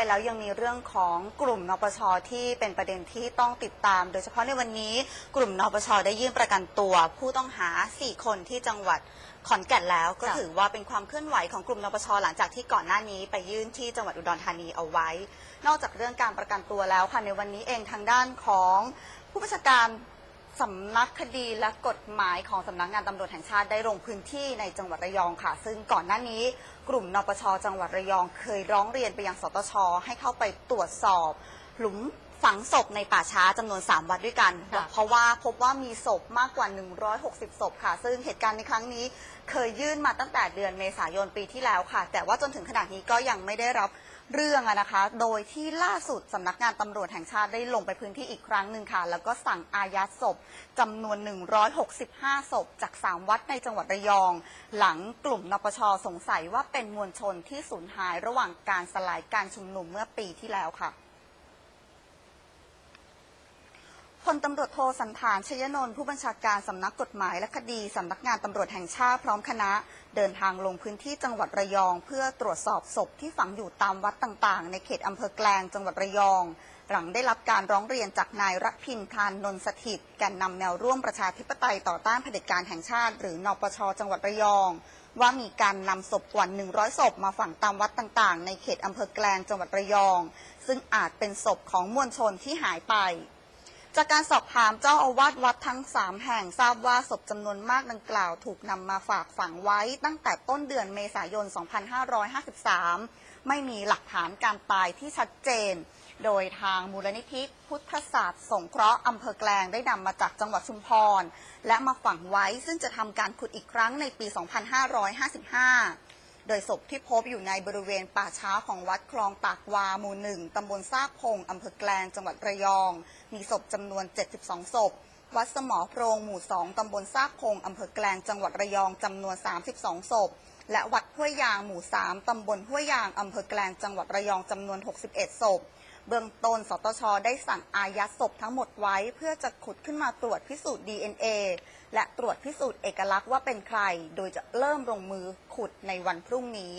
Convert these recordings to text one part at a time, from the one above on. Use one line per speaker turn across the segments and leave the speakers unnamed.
ยแล้วยังมีเรื่องของกลุ่มนปชที่เป็นประเด็นที่ต้องติดตาม โดยเฉพาะในวันนี้กลุ่มนปชได้ยื่นประกันตัว ผู้ต้องหา 4 คนที่จังหวัดขอนแก่นแล้วก็ถือว่าเป็นความเคลื่อนไหวของกลุ่มนปชหลังจากที่ก่อนหน้านี้ไปยื่นที่จังหวัดอุดรธานีเอาไว้ นอกจากเรื่องการประกันตัวแล้วค่ะในวันนี้เองทางด้านของผู้บัญชาการ สำนักคดีและกฎหมายของสำนักงานตำรวจแห่งชาติได้ลงพื้นที่ในจังหวัดระยองค่ะ ซึ่งก่อนหน้านี้กลุ่มนปชจังหวัดระยอง เคยร้องเรียนไปยังสตชให้เข้าไปตรวจสอบ หลุมฝังศพในป่าช้าจำนวน 3 วัดด้วยกัน
ค่ะ
เพราะว่าพบว่ามีศพมากกว่า 160 ศพค่ะ ซึ่งเหตุการณ์ในครั้งนี้เคยยื่นมาตั้งแต่เดือนเมษายนปีที่แล้วค่ะ แต่ว่าจนถึงขณะนี้ก็ยังไม่ได้รับ เรื่องอะนะคะ โดยที่ล่าสุดสำนักงานตำรวจแห่งชาติได้ลงไปพื้นที่อีกครั้งหนึ่งค่ะ แล้วก็สั่งอายัดศพจำนวน 165 ศพ จาก 3 วัดในจังหวัดระยอง หลังกลุ่มนปชสงสัยว่าเป็นมวลชนที่สูญหายระหว่างการสลายการชุมนุมเมื่อปีที่แล้วค่ะ พลตำรวจโทสันธานชยนนท์ผู้บัญชาการสำนักกฎหมายและคดีสำนักงานตำรวจแห่งชาติพร้อมคณะ เดินทางลงพื้นที่จังหวัดระยอง เพื่อตรวจสอบศพที่ฝังอยู่ตามวัดต่างๆ ในเขตอำเภอแกลงจังหวัดระยอง หลังได้รับการร้องเรียนจากนายรักพินทานนนสถิตแกนนำแนวร่วมประชาธิปไตยต่อต้านเผด็จการแห่งชาติ หรือนปชจังหวัดระยอง ว่ามีการนำศพกว่า 100 ศพมาฝังตามวัดต่างๆ ในเขตอำเภอแกลงจังหวัดระยอง ซึ่งอาจเป็นศพของมวลชนที่หายไป จากการสอบถามเจ้าอาวาสวัดทั้ง 3 แห่งทราบว่าศพจำนวนมากดังกล่าวถูกนำมาฝากฝังไว้ตั้งแต่ต้นเดือนเมษายน 2553 ไม่มีหลักฐานการตายที่ชัดเจน โดยทางมูลนิธิพุทธศาสตร์สงเคราะห์อำเภอแกลงได้นำมาจากจังหวัดชุมพร และมาฝังไว้ซึ่งจะทำการขุดอีกครั้งในปี 2555 โดยศพที่พบอยู่ในบริเวณป่าช้าของวัดคลองปากวาหมู่หนึ่งตำบลซากพงอำเภอแกลงจังหวัดระยอง มีศพจำนวน 72 ศพ วัดสมอโพรงหมู่ 2 ตำบลซากพงอำเภอแกลงจังหวัดระยองจำนวน 32 ศพ และวัดห้วยยางหมู่ 3 ตำบลห้วยยางอำเภอแกลงจังหวัดระยองจำนวน 61 ศพ เบื้องต้นสตชได้สั่งอายัดศพทั้งหมดไว้ เพื่อจะขุดขึ้นมาตรวจพิสูจน์ DNA และตรวจพิสูจน์เอกลักษณ์ว่าเป็นใคร โดยจะเริ่มลงมือขุดในวันพรุ่งนี้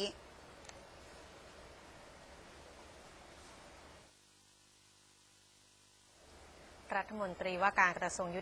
รัฐมนตรีว่าการกระทรวงยุ